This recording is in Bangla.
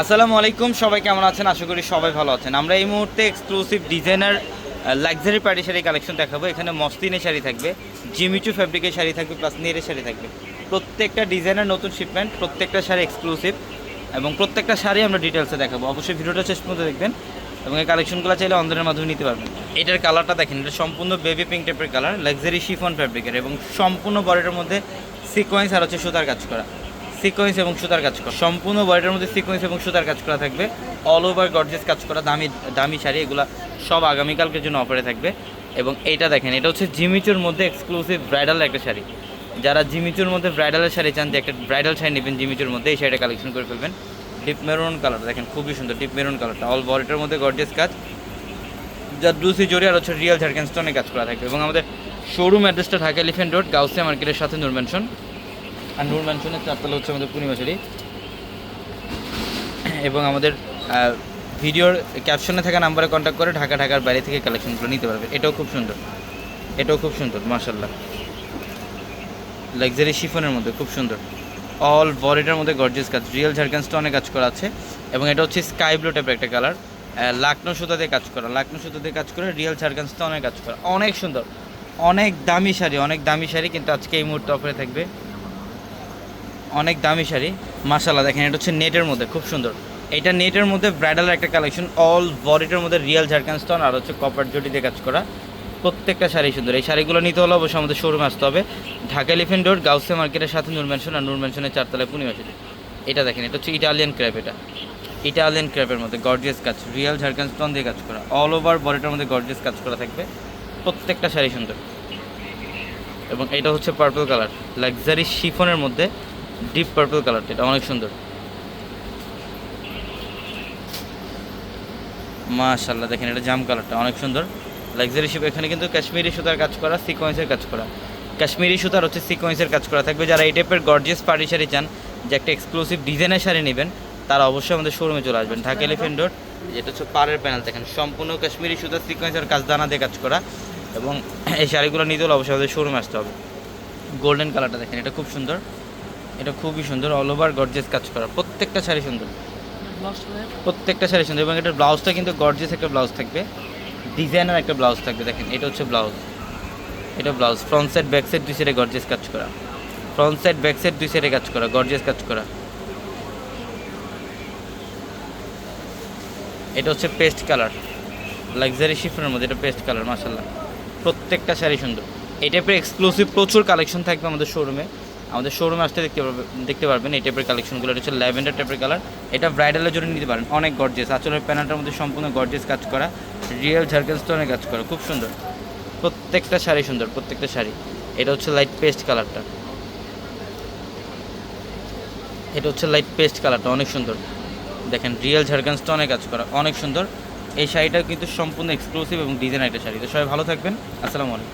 আসসালামু আলাইকুম, সবাই কেমন আছেন? আশা করি সবাই ভালো আছেন। আমরা এই মুহূর্তে exclusive designer luxury party sari collection দেখাবো। এখানে মস্তিনের শাড়ি থাকবে জিমিচু ফ্যাব্রিকের শাড়ি থাকবে প্লাস নেরের শাড়ি থাকবে। প্রত্যেকটা ডিজাইনার নতুন শিপমেন্ট প্রত্যেকটা শাড়ি এক্সক্লুসিভ এবং প্রত্যেকটা শাড়ি আমরা ডিটেলসে দেখাবো। অবশ্যই ভিডিওটা শেষ পর্যন্ত দেখবেন, এবং এই কালেকশনগুলো চাইলে অন্ধের মাধ্যমে নিতে পারবেন। এটার কালারটা দেখেন, এটা সম্পূর্ণ বেবি পিঙ্ক টাইপের কালার লাক্সারি শিফন ফ্যাব্রিকের এবং সম্পূর্ণ বডিটার মধ্যে সিকোয়েন্স আর হচ্ছে সুতার কাজ করা। সিকোয়েন্স এবং সুতার কাজ করা। সম্পূর্ণ বডিটার মধ্যে সিকোয়েন্স এবং সুতার কাজ করা থাকবে। অল ওভার গর্জেস কাজ করা দামি দামি শাড়ি, এগুলা সব আগামীকালকের জন্য অফারে থাকবে। এবং এটা দেখেন, এটা হচ্ছে জিমিচুর মধ্যে এক্সক্লুসিভ ব্রাইডাল একটা শাড়ি। যারা জিমিচুর মধ্যে ব্রাইডালের শাড়ি চান, যে একটা ব্রাইডাল শাড়ি নেবেন জিমিচুর মধ্যে, এই শাড়িটা কালেকশন করে ফেলবেন। ডিপ মেরুন কালার দেখেন খুবই সুন্দর ডিপ মেরুন কালারটা অল বডিটার মধ্যে গর্জেস কাজ। যা ব্লুসি জরি আর হচ্ছে রিয়েল ঝাড়খান স্টোনে কাজ করা থাকবে। এবং আমাদের শোরুম অ্যাড্রেসটা ঢাকা এলিফেন্ট রোড গাউসিয়া মার্কেটের সাথে নূর ম্যানশন আর নূর ম্যানশনের চারতলা হচ্ছে আমাদের পূর্ণিমাশারি এবং আমাদের ভিডিওর ক্যাপশনে থাকা নাম্বারে কন্ট্যাক্ট করে ঢাকা ঢাকার বাইরে থেকে কালেকশনগুলো নিতে পারবে। এটাও খুব সুন্দর। এটাও খুব সুন্দর মার্শাল্লাহ লাক্সারি শিফনের মধ্যে, খুব সুন্দর। অল বডিটার মধ্যে গর্জেস কাজ। রিয়েল ঝাড়খান স্টোনে কাজ করা আছে। এবং এটা হচ্ছে স্কাই ব্লু টাইপের একটা কালার লাকনো সুতা দিয়ে কাজ করা। লাকনো সুতা দিয়ে কাজ করে রিয়েল ঝাড়খান স্টোনে কাজ করা। অনেক সুন্দর। অনেক দামি শাড়ি, অনেক দামি শাড়ি কিন্তু আজকে এই মুহূর্তে অফারে থাকবে। অনেক দামি শাড়ি মাসাল্লাহ দেখেন, এটা হচ্ছে নেটের মধ্যে, খুব সুন্দর। এটা নেটের মধ্যে ব্রাইডাল একটা কালেকশন, অল বডিটার মধ্যে রিয়াল ঝাড়খান স্টোন আর হচ্ছে কপার জটি দিয়ে কাজ করা। প্রত্যেকটা শাড়ি সুন্দর। এই শাড়িগুলো নিতে হলে অবশ্যই আমাদের শোরুমে আসতে হবে। ঢাকা এলিফেন্ট রোড গাউসে মার্কেটের সাথে নূর ম্যানশন আর নূর ম্যানশনের চারতলায় পূর্ণিমাশালি এটা দেখেন, এটা হচ্ছে ইটালিয়ান ক্র্যাপ এটা। ইটালিয়ান ক্র্যাপের মধ্যে গর্জিয়াস কাজ রিয়াল ঝাড়খান স্টোন দিয়ে কাজ করা। অল ওভার বডিটার মধ্যে গর্জিয়াস কাজ করা থাকবে। প্রত্যেকটা শাড়ি সুন্দর। এবং এটা হচ্ছে পার্পল কালার লাক্সারি শিফনের মধ্যে ডিপ পার্পল কালারটা এটা অনেক সুন্দর। মাশাল্লাহ দেখেন এটা জাম কালারটা অনেক সুন্দর। লাক্সারি শিপ এখানে কিন্তু কাশ্মীরি সুতার কাজ করা সিকোয়েন্সের কাজ করা। কাশ্মীরি সুতার হচ্ছে সিকোয়েন্সের কাজ করা। থাকবে যারা এই টাইপের গর্জিয়াস পার্টি শাড়ি চান যে একটা এক্সক্লুসিভ ডিজাইনের শাড়ি নেবেন তারা অবশ্যই আমাদের শোরুমে চলে আসবেন। ঢাকা এলিফেন্ট রোড যেটা হচ্ছে পাড়ের প্যানেল দেখেন সম্পূর্ণ কাশ্মীরি সুতার সিকোয়েন্সের কাজ দানা দিয়ে কাজ করা। এবং এই শাড়িগুলো নিতে হলে অবশ্যই আমাদের শোরুমে আসতে হবে। গোল্ডেন কালারটা দেখেন এটা খুব সুন্দর। এটা খুবই সুন্দর অল ওভার গর্জেস কাজ করা প্রত্যেকটা শাড়ি সুন্দর। প্রত্যেকটা শাড়ি সুন্দর এবং এটার ব্লাউজটা কিন্তু গর্জেস একটা ব্লাউজ থাকবে। ডিজাইনার একটা ব্লাউজ থাকবে দেখেন এটা হচ্ছে ব্লাউজ এটা blouse front side back side দুই সাইডে গর্জেস কাজ করা। ফ্রন্ট সাইড ব্যাক সাইড দুই সাইডে কাজ করা গর্জেস কাজ করা। এটা হচ্ছে পেস্ট কালার লাক্সারি শিফনের মধ্যে এটা পেস্ট কালার মাসাল্লাহ প্রত্যেকটা শাড়ি সুন্দর। এই টাইপের এক্সক্লুসিভ প্রচুর কালেকশন থাকবে আমাদের শোরুমে আমাদের শোরুমে আসতে দেখতে দেখতে পারবেন এই টাইপের কালেকশনগুলো এটা হচ্ছে ল্যাভেন্ডার টাইপের কালার এটা ব্রাইডালের জন্য নিতে পারেন, অনেক গর্জেস আচলের প্যানেলটার মধ্যে সম্পূর্ণ গর্জেস কাজ করা। রিয়েল ঝাড়খান স্টোনের কাজ করা, খুব সুন্দর। প্রত্যেকটা শাড়ি সুন্দর, প্রত্যেকটা শাড়ি। এটা হচ্ছে লাইট পেস্ট কালারটা এটা হচ্ছে লাইট পেস্ট কালারটা অনেক সুন্দর। দেখেন রিয়েল ঝাড়খান স্টোনে কাজ করা, অনেক সুন্দর। এই শাড়িটা কিন্তু সম্পূর্ণ এক্সক্লুসিভ এবং ডিজাইন একটা শাড়ি। তো সবাই ভালো থাকবেন। আসসালামু আলাইকুম।